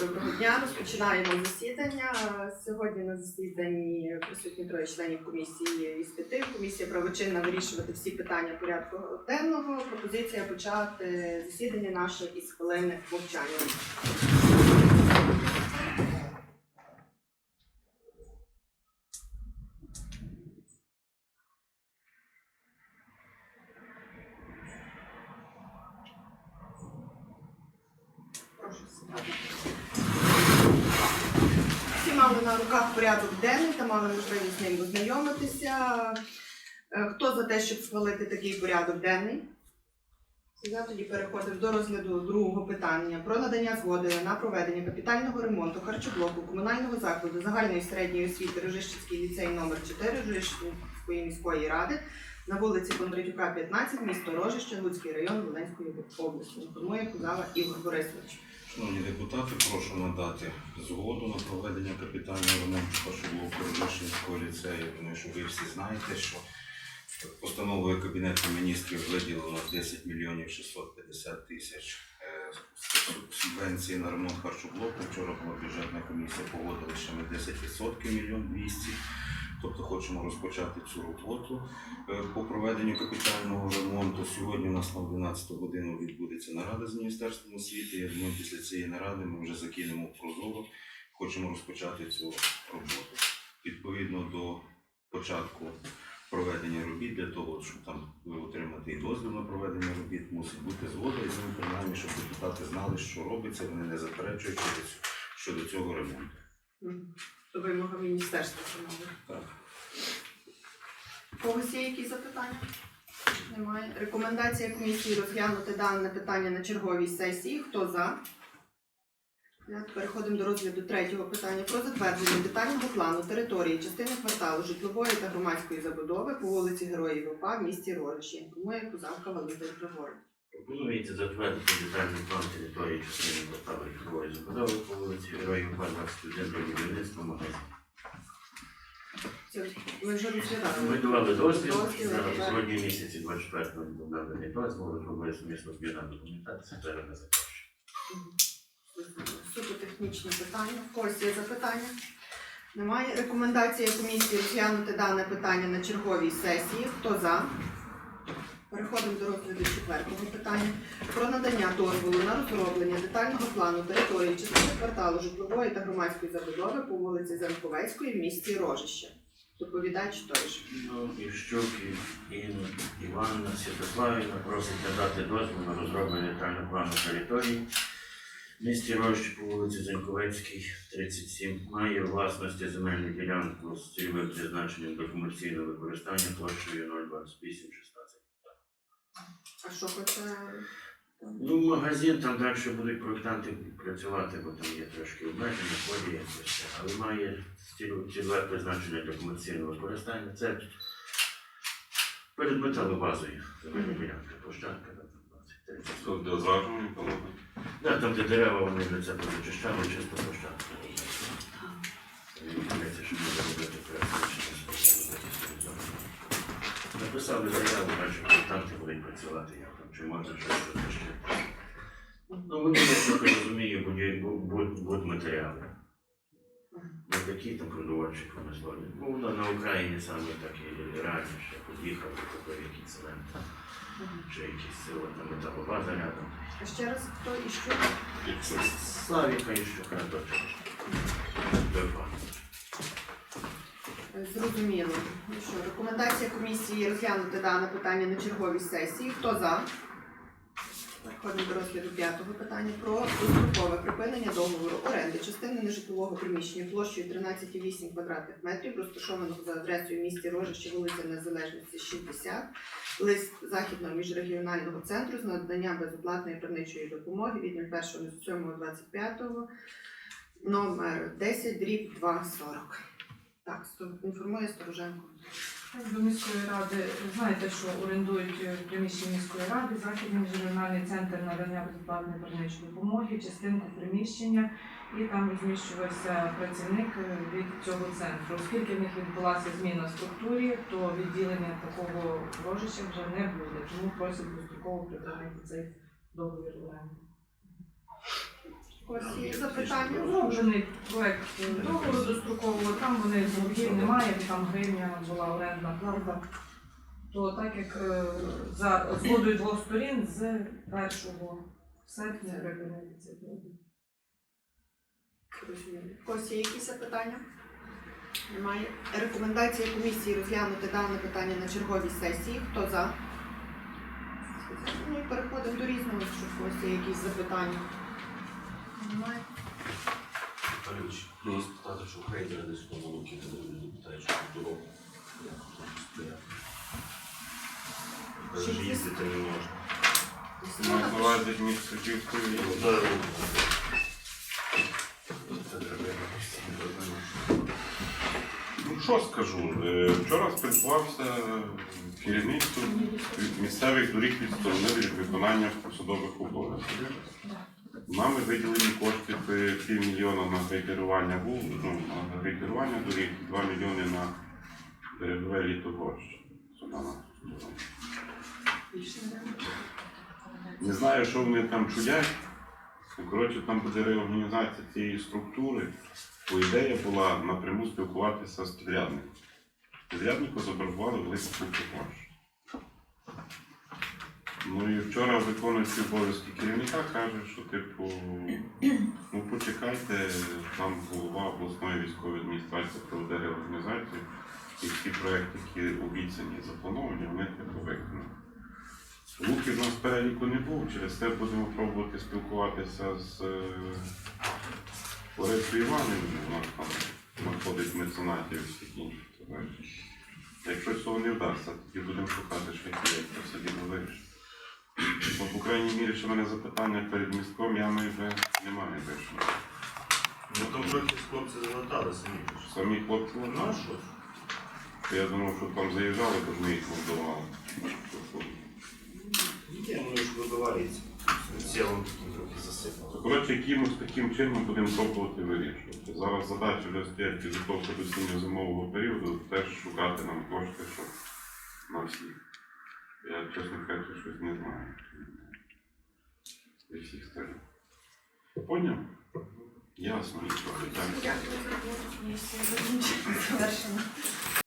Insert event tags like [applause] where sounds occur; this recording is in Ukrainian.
Доброго дня. Розпочинаємо засідання. Сьогодні на засіданні присутні троє членів комісії із п'яти. Комісія правочинна вирішувати всі питання порядку денного. Пропозиція почати засідання наше із хвилини мовчання. Прошу сідати. Мали на руках порядок денний та мали можливість з ним ознайомитися. Е, Хто за те, щоб схвалити такий порядок денний? За, тоді переходимо до розгляду другого питання про надання згоди на проведення капітального ремонту харчоблоку комунального закладу загальної середньої освіти Рожищенський ліцей номер 4 Рожищенської міської ради на вулиці Кондратюка, 15, місто Рожище, Луцький район Волинської області. Інформує Кузава Ігор Борисович. Шановні депутати, прошу надати згоду на проведення капітального ремонту Пашоблоку Рожишинського ліцею. Думаю, що ви всі знаєте, що постановою Кабінету міністрів виділено 10 мільйонів 650 тисяч е, субвенції на ремонт харчоблоку. Вчора була бюджетна комісія, погодила, що ми 10% мільйон 200. Тобто хочемо розпочати цю роботу е, по проведенню капітального ремонту. Сьогодні у нас на 11 годину відбудеться нарада з Міністерством освіти. Я думаю, після цієї наради ми вже закинемо прозоро. Хочемо розпочати цю роботу. Відповідно до початку проведення робіт, для того, щоб там отримати і дозвіл на проведення робіт, мусить бути згода і ним принаймні, щоб депутати знали, що робиться, вони не заперечують щодо цього ремонту. До вимога міністерства. шановні. Так. У когось є якісь запитання? Немає. Рекомендація комісії розглянути дане питання на черговій сесії. Хто за? Так, Переходимо до розгляду третього питання про затвердження детального плану території частини кварталу житлової та громадської забудови по вулиці Героїв УПА в місті Рориші. Тому як Кузавка Валентин Григорович. Пропонується затвердити детальний план території частини кварталу житлової забудови по вулиці Героїв 21 для будівництва магазину. Ми вже розглядали. Ми давали дозвіл, Дозвіл, зараз так. в грудні місяці 24-го був наданий дозвіл, розробили сумісно збірна документація, зараз не запрошую. Суто технічне питання. В когось є запитання? Немає. Рекомендація комісії розглянути дане питання на черговій сесії. Хто за? Переходимо до розгляду четвертого питання. Про надання дозволу на розроблення детального плану території частини кварталу житлової та громадської забудови по вулиці Занковецької в місті Рожище. Доповідач той ж. Ну, Інна, Іванна, Святославівна просить надати дозвіл на розроблення детального плану території. В місті Рощі по вулиці Заньковецькій, 37, має власності земельну ділянку з цільовим призначенням до комерційного використання площею 028 16. А що хоче? Ну, магазин там далі будуть проєктанти працювати, бо там є трошки обмеження, ході якось, але має ціль- цільове призначення для комерційного використання. Це перед металобазою земельна ділянка, площадка там 20 Тут де зражені полотна. Да, там, де дерева вони для це позачищали, чисто площадка. Мені здається, що буде робити проєкт. Написали заяву, наші проєктанти будуть працювати, як там, чи можна щось розпочати. Ну, вони, я так розумію, будуть будь, матеріали. Не такі там продовольчі промислові. Ну, воно на Україні саме так і реально ще під'їхав, такий якийсь цемент, чи якісь сила, там металобаза рядом. А ще раз хто і що? Славіка і Щука точно. Зрозуміло. Ну що, рекомендація комісії розглянути дане питання на черговій сесії. Хто за? Переходимо до розгляду п'ятого питання про дострокове припинення договору оренди частини нежитлового приміщення площею 13,8 квадратних метрів, розташованого за адресою місті Рожище, вулиця Незалежності 60, лист Західного міжрегіонального центру з надання безоплатної правничої допомоги від 01.07.25 номер 10 дріб 240. Так, інформує Стороженко. До міської ради знаєте, що орендують е, приміщення міської ради, західний міжрегіональний центр надання безоплатної правничої допомоги, частинку приміщення, і там розміщувався працівник е, від цього центру. Оскільки в них відбулася зміна в структурі, то відділення такого ложища вже не буде. Тому просять достроково припинити цей договір. Є запитання? Зроблений проект договору дострокового, там вони боргів немає, там гривня була орендна плата. То так як е, за згодою двох сторін з 1 серпня договір. Когось є якісь запитання? Немає. Рекомендація комісії розглянути дане питання на черговій сесії. Хто за? Ну і переходимо до різного, якщо в когось є якісь запитання. Немає. Павлович, мені спитати, що Україна десь по науки, то люди питають, що. Як там стояти. Навіть їздити не можна. Мають на між Сочівською і Ну, да, Це треба якось зробити. Ну що скажу? Е, Вчора спілкувався керівництво місцевих доріг відсторонили від виконання посадових обов'язків. Нами виділені кошти е, півмільйона на рейдерування вул, ну, на рейдерування доріг, 2 мільйони на берегове. Більше не знаю, що вони там чудять. Ну, Коротше, там буде реорганізація цієї структури. Бо ідея була напряму спілкуватися з підрядником. Підряднику заборгували велику коштів. Ну і вчора виконуючий обов'язки керівника каже, що типу, ну почекайте, там голова обласної військової адміністрації проведе реорганізацію, і всі проекти, які обіцяні, заплановані, вони типу виконують. Луки в нас переліку не був, через це будемо пробувати спілкуватися з е, Ларисою Іванівною, нас там знаходить меценатів і всіх інших. Якщо цього не вдасться, тоді будемо шукати шляхи, як це все діло вирішити. Ну, по крайній мірі, що в мене запитання перед містком, я вже немає вирішення. Ну там трохи хлопці залатали самі. Самі хлопці Ну, не а знають. що? Я думав, що там заїжджали, то ми їх мордували. Ні, вони ж вибиваються. Сілом таким трохи засипали. Коротше, якимось таким чином будемо пробувати вирішувати. Зараз задача вже стоять підготовка до осінньо-зимового періоду, теж шукати нам кошти, щоб на всіх. Я, чесно кажучи, щось не знаю. Зі всіх сторін. Поняв? Ясно. Дякую. Дякую [laughs]